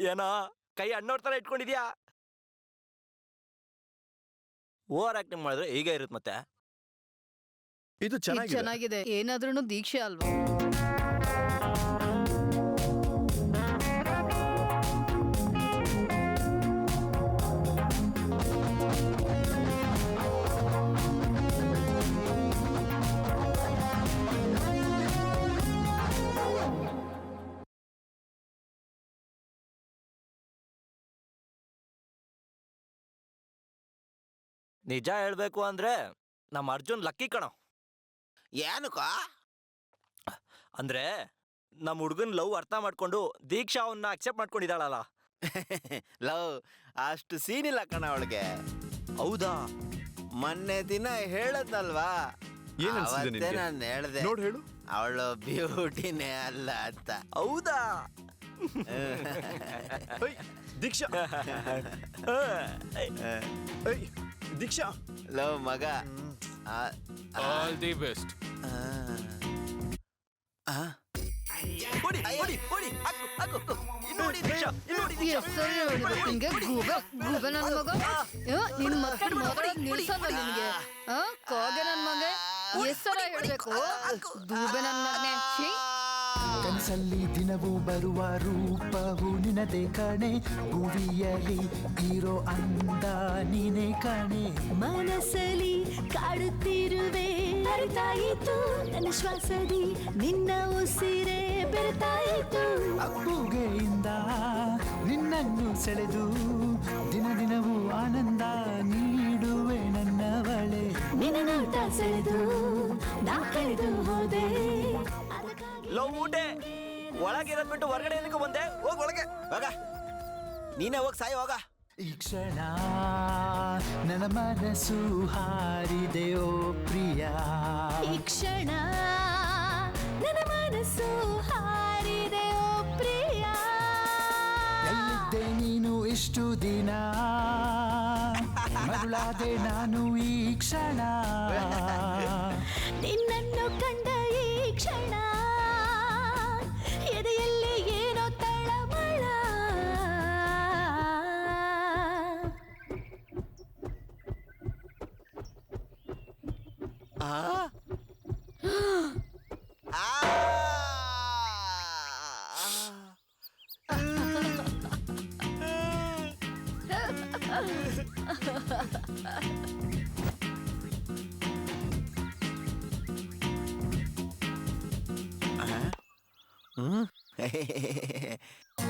ಏನೋ ಕೈ ಅಣ್ಣವ್ರ ತರ ಇಟ್ಕೊಂಡಿದ್ಯಾ? ಓವರ್ ಆಕ್ಟಿಂಗ್ ಮಾಡಿದ್ರೆ ಹೀಗೆ ಇರುತ್ತೆ ಮತ್ತೆ. ಇದು ಚೆನ್ನಾಗಿದೆ. ಏನಾದ್ರೂ ದೀಕ್ಷೆ ಅಲ್ವಾ? ನಿಜ ಹೇಳ್ಬೇಕು ಅಂದ್ರೆ ನಮ್ಮ ಅರ್ಜುನ್ ಲಕ್ಕಿ ಕಣೋ. ಏನಕ್ಕ? ಅಂದ್ರೆ ನಮ್ಮ ಹುಡುಗನ್ ಲವ್ ಅರ್ಥ ಮಾಡ್ಕೊಂಡು ದೀಕ್ಷಾ ಅವನ್ನ ಅಕ್ಸೆಪ್ಟ್ ಮಾಡ್ಕೊಂಡಿದ್ದಾಳಲ್ಲ. ಲವ್ ಅಷ್ಟು ಸೀನ್ ಇಲ್ಲ ಕಣ ಅವಳಿಗೆ. ಹೌದಾ? ಮೊನ್ನೆ ದಿನ ಹೇಳದ್ನಲ್ವಾ? ಏನ್ ಅನ್ಸಿದೆ ಅವತ್ತೇ ನಿನ್ಗೆ? ನಾನು ಹೇಳ್ದೆ. ನೋಡ್ ಹೇಳು. ಅವಳು ಬ್ಯೂಟಿನೇ ಅಲ್ಲ ಅಂತ. ಹೌದಾ? ಏಯ್, ದೀಕ್ಷಾ. ಏಯ್, தீக்ஷா லவ் மகா ஆல் தி பெஸ்ட் ಹಿಂಗೆ ಗೂಬೆ ಗೂಬೆ ದಿನವೂ ಬರುವ ರೂಪವು ನಿನದೇ ಕಣೆ ಭುವಿಯಲ್ಲಿ ಹೀರೋ ಅಂದ ಕಣೆ. ಮನಸಲಿ ಕಾಡುತ್ತಿರುವೆ. ಅರಿತಾಯಿತು ನನ್ನ ಶ್ವಾಸದಿ. ನಿನ್ನ ಉಸಿರೆ ಬೆರೆತಾಯಿತು. ಅಪ್ಪುಗೆಯಿಂದ ನಿನ್ನನ್ನು ಸೆಳೆದು ದಿನ ದಿನವೂ ಆನಂದ ನೀಡುವೆ ನನ್ನವಳೆ. ಬಳೆ ನೋಟ ಸೆಳೆದು ನಾ ಕಳೆದು ಹೋದೆ. ಲವ್ ಊಟೆ. ಒಳಗಿರೋದ್ ಬಿಟ್ಟು ಹೊರಗಡೆ ಏನಕ್ಕೂ ಬಂದೆ? ಹೋಗ್ ಒಳಗೆ. ಹೋಗ. ನೀನೇ ಹೋಗ್ ಸಾಯಿ ಹೋಗ. ಈ ಕ್ಷಣ ನನ್ನ ಮನಸ್ಸು ಹಾರಿದೆಯೋ ಪ್ರಿಯ? ಈ ಕ್ಷಣ ನನ್ನ ಮನಸ್ಸು ಹಾರಿದೆಯೋ ಪ್ರಿಯ? ಎಲ್ಲಿದ್ದೆ ನೀನು ಇಷ್ಟು ದಿನ? ಮರುಳಾದೆ ನಾನು ಈ ಕ್ಷಣ. 아? 아! 아! 응?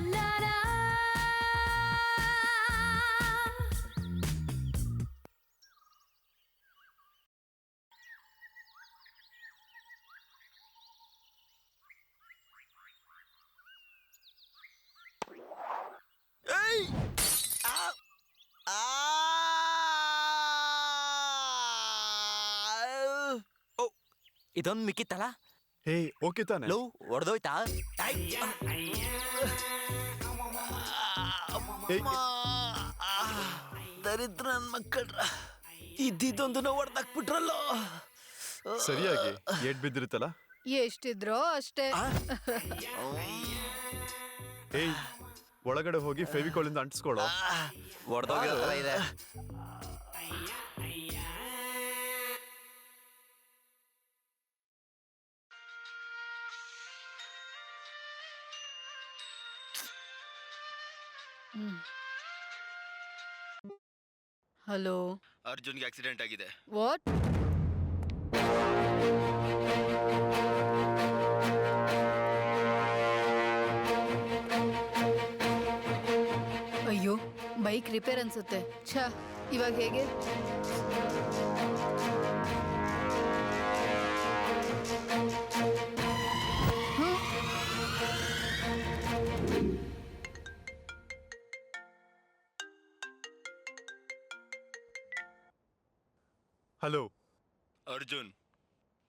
ಇದೊಂದ್ ಮಿಕ್ಕಿತ್ತಲ್ಲ? ಹೇ ಓಕೆ ತಾನೆ. ಲೋ ಹೊಡೆದೋಯ್ತಾ ದರಿದ್ರ ನನ್ ಮಕ್ಕಳ್ರ. ಇದ್ದಿದ್ದೊಂದು ಹೊಡೆದಾಕ್ಬಿಟ್ರಲ್ಲೋ ಸರಿಯಾಗಿ ಏಟ್ ಬಿದ್ದಿರುತ್ತಲ್ಲ? ಎಷ್ಟಿದ್ರೋ ಅಷ್ಟೇ. ಏಯ್ ಒಳಗಡೆ ಹೋಗಿ ಫೆವಿಕೋಳಿಂದ ಇಂದ ಅಂಟಿಸ್ಕೊಳ್ಳೋ ಹೊಡೆದೋಗಿರೋ ತರ ಇದೆ ಹಲೋ. ಅರ್ಜುನ್ಗೆ ಆಕ್ಸಿಡೆಂಟ್ ಆಗಿದೆ. ವಾಟ್ ಅಯ್ಯೋ ಬೈಕ್ ರಿಪೇರ್ ಅನ್ಸುತ್ತೆ. ಛ ಇವಾಗ ಹೇಗೆ? ಹಲೋ. ಅರ್ಜುನ್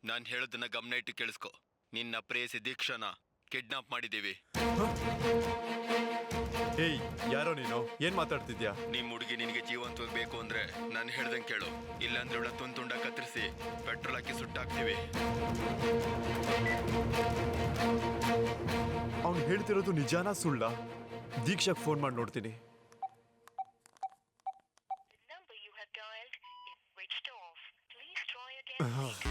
ನಾನು ಹೇಳೋದನ್ನ ಗಮನ ಇಟ್ಟು ಕೇಳಿಸ್ಕೊ. ನಿನ್ನ ಪ್ರೇಯಸಿ ದೀಕ್ಷನ ಕಿಡ್ನಾಪ್ ಮಾಡಿದ್ದೀವಿ. ಏಯ್ ಯಾರೋ ನೀನು? ಏನ್ ಮಾತಾಡ್ತಿದ್ಯಾ? ನಿಮ್ ಹುಡುಗಿ ನಿನಗೆ ಜೀವಂತವಾಗಿ ಬೇಕು ಅಂದ್ರೆ ನಾನು ಹೇಳ್ದಂಗೆ ಕೇಳು. ಇಲ್ಲಾಂದ್ರೆ ಇವಳ ತುಂಡ್ ತುಂಡ ಕತ್ತರಿಸಿ ಪೆಟ್ರೋಲ್ ಹಾಕಿ ಸುಟ್ಟಾಕ್ತೀವಿ. ಅವ್ನು ಹೇಳ್ತಿರೋದು ನಿಜಾನ ಸುಳ್ಳ? ದೀಕ್ಷಕ್ ಫೋನ್ ಮಾಡಿ ನೋಡ್ತೀನಿ. Later.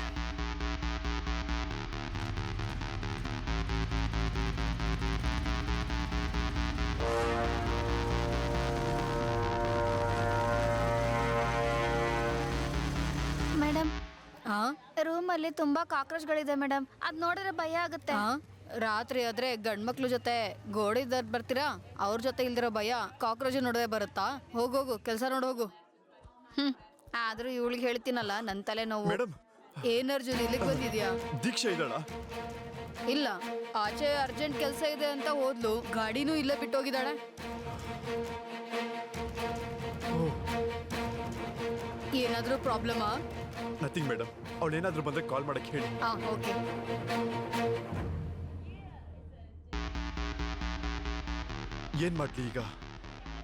ಮೇಡಮ್ ಹಾ ರೂಮಲ್ಲಿ ತುಂಬಾ ಕಾಕ್ರೋಚ್ಗಳಿದೆ ಮೇಡಮ್. ಅದ್ ನೋಡಿದ್ರೆ ಭಯ ಆಗುತ್ತೆ. ಹಾ ರಾತ್ರಿ ಆದ್ರೆ ಗಂಡ್ಮಕ್ಳು ಜೊತೆ ಗೋಡೆ ಇದ್ದವ್ರ್ ಬರ್ತೀರಾ? ಅವ್ರ ಜೊತೆ ಇಲ್ದಿರೋ ಭಯ ಕಾಕ್ರೋಚ್ ನೋಡದೆ ಬರುತ್ತಾ? ಹೋಗೋಗು ಕೆಲಸ ನೋಡೋಗು ಹ್ಮ್ ಆದ್ರೂ ಇವಳಿಗೆ ಹೇಳ್ತೀನಲ್ಲ ನನ್ನ ತಲೆ ನೋವು ಮೇಡಮ್ ಏನ್ ಅರ್ಜುನ್ ಇಲ್ಲಿಗೆ ಬಂದಿದ್ಯಾ? ದೀಕ್ಷೆ ಇದ್ದಾಳ? ಇಲ್ಲ. ಆಚೆ ಅರ್ಜೆಂಟ್ ಕೆಲಸ ಇದೆ ಅಂತ ಹೋದ್ಲು ಗಾಡಿನೂ ಇಲ್ಲೇ ಬಿಟ್ಟೋಗಿದ್ದಾಳೆ. ಏನಾದ್ರೂ ಪ್ರಾಬ್ಲಮಾ? ನಥಿಂಗ್ ಮೇಡಮ್ ಅವಳು ಏನಾದ್ರೂ ಬಂದ್ರೆ ಕಾಲ್ ಮಾಡಕ್ಕೆ ಹೇಳಿ. ಹಾಂ ಓಕೆ ಏನ್ ಮಾಡ್ಲಿ ಈಗ?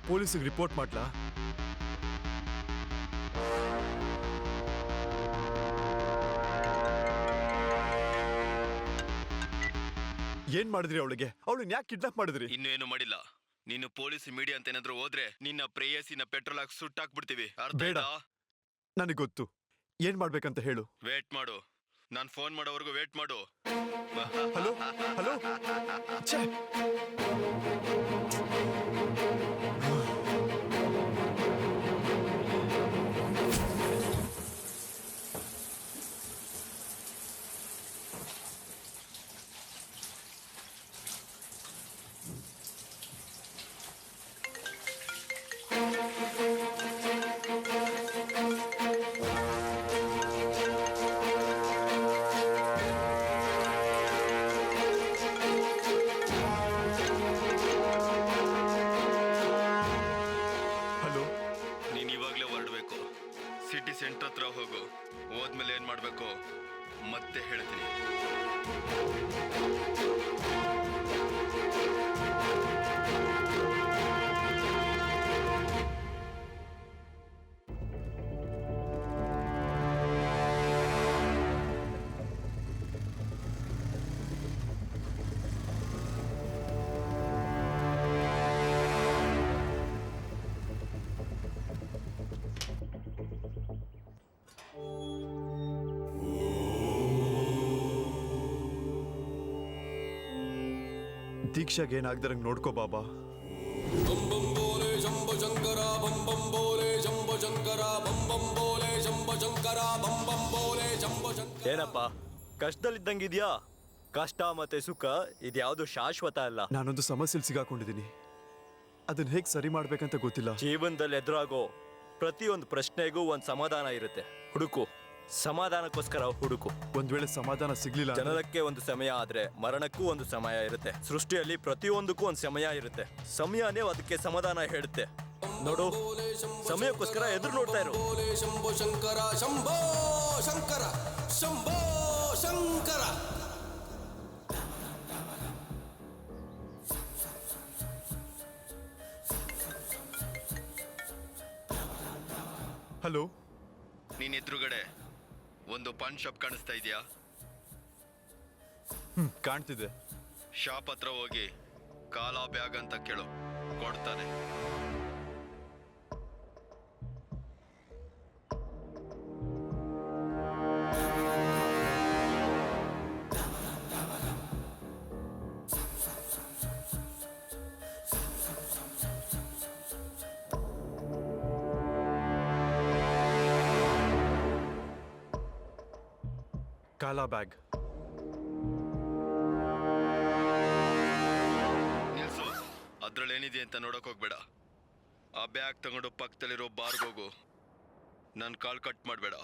ಪೊಲೀಸಿಗೆ ರಿಪೋರ್ಟ್ ಮಾಡ್ಲಾ? ಏನ್ ಮಾಡಿದ್ರಿ ಅವಳಿಗೆ? ಅವಳನ್ನ ಯಾಕೆ ಕಿಡ್ನಾಪ್ ಮಾಡಿದ್ರಿ? ಇನ್ನೂ ಏನು ಮಾಡಿಲ್ಲ. ನೀನು ಪೊಲೀಸ್ ಮೀಡಿಯಾ ಅಂತ ಏನಾದ್ರು ಹೋದ್ರೆ ನಿನ್ನ ಪ್ರೇಯಸಿನ ಪೆಟ್ರೋಲ್ ಹಾಕಿ ಸುಟ್ಟಾಕ್ಬಿಡ್ತೀವಿ. ಅರ್ಥ ಬೇಡ. ಆಯ್ತಾ? ನನಗೆ ಗೊತ್ತು. ಏನ್ ಮಾಡ್ಬೇಕಂತ ಹೇಳು. ವೇಟ್ ಮಾಡು. ನಾನು ಫೋನ್ ಮಾಡೋವರೆಗೂ ವೇಟ್ ಮಾಡು. ಹಲೋ ಹಲೋ ಛೇ! ದೀಕ್ಷಾಗೆ ಏನಾಗ್ದಾರಂಗೆ ನೋಡ್ಕೋ ಬಾಬಾ. ಏನಪ್ಪ ಕಷ್ಟದಲ್ಲಿದ್ದಂಗಿದ್ಯಾ? ಕಷ್ಟ ಮತ್ತೆ ಸುಖ ಇದ್ಯಾವುದು ಶಾಶ್ವತ ಅಲ್ಲ. ನಾನೊಂದು ಸಮಸ್ಯೆಲಿ ಸಿಗಾಕೊಂಡಿದ್ದೀನಿ ಅದನ್ನ ಹೇಗೆ ಸರಿ ಮಾಡ್ಬೇಕಂತ ಗೊತ್ತಿಲ್ಲ. ಜೀವನದಲ್ಲಿ ಎದುರಾಗೋ ಪ್ರತಿಯೊಂದು ಪ್ರಶ್ನೆಗೂ ಒಂದು ಸಮಾಧಾನ ಇರುತ್ತೆ. ಹುಡುಕು. ಸಮಾಧಾನಕ್ಕೋಸ್ಕರ ಹುಡುಕು. ಒಂದ್ ವೇಳೆ ಸಮಾಧಾನ ಸಿಗ್ಲಿಲ್ಲ ಜನರಕ್ಕೆ ಜನನಕ್ಕೆ ಒಂದು ಸಮಯ ಆದ್ರೆ ಮರಣಕ್ಕೂ ಒಂದು ಸಮಯ ಇರುತ್ತೆ. ಸೃಷ್ಟಿಯಲ್ಲಿ ಪ್ರತಿಯೊಂದಕ್ಕೂ ಒಂದು ಸಮಯ ಇರುತ್ತೆ. ಸಮಯನೇ ಅದಕ್ಕೆ ಸಮಾಧಾನ ಹೇಳುತ್ತೆ. ನೋಡು ಸಮಯಕ್ಕೋಸ್ಕರ ಎದುರು ನೋಡ್ತಾ ಇರು. ಶಂಭೋ ಶಂಕರ ಶಂಭೋ ಶಂಕರ ಶಂಭೋ ಶಂಕರ ಹಲೋ ನೀನ್ ಎದುರುಗಡೆ. ಒಂದು ಪಾನ್ ಶಾಪ್ ಕಾಣಿಸ್ತಾ ಇದೆಯಾ? ಹ್ಮ್ ಕಾಣ್ತಿದೆ. ಶಾಪ್ ಹತ್ರ ಹೋಗಿ ಕಾಲಾ ಬ್ಯಾಗ್ ಅಂತ ಕೇಳು. ಕೊಡ್ತಾನೆ. ಕಾಲಾ ಬ್ಯಾಗ್. ನಿಲ್ಸು ಏನಿದೆ ಅಂತ ನೋಡಕ್ ಹೋಗ್ಬೇಡ. ಆ ಬ್ಯಾಗ್ ತಗೊಂಡು ಪಕ್ಕದಲ್ಲಿರೋ ಬಾರ್ಗೋಗು ನನ್ನ ಕಾಲ್ ಕಟ್ ಮಾಡಬೇಡ.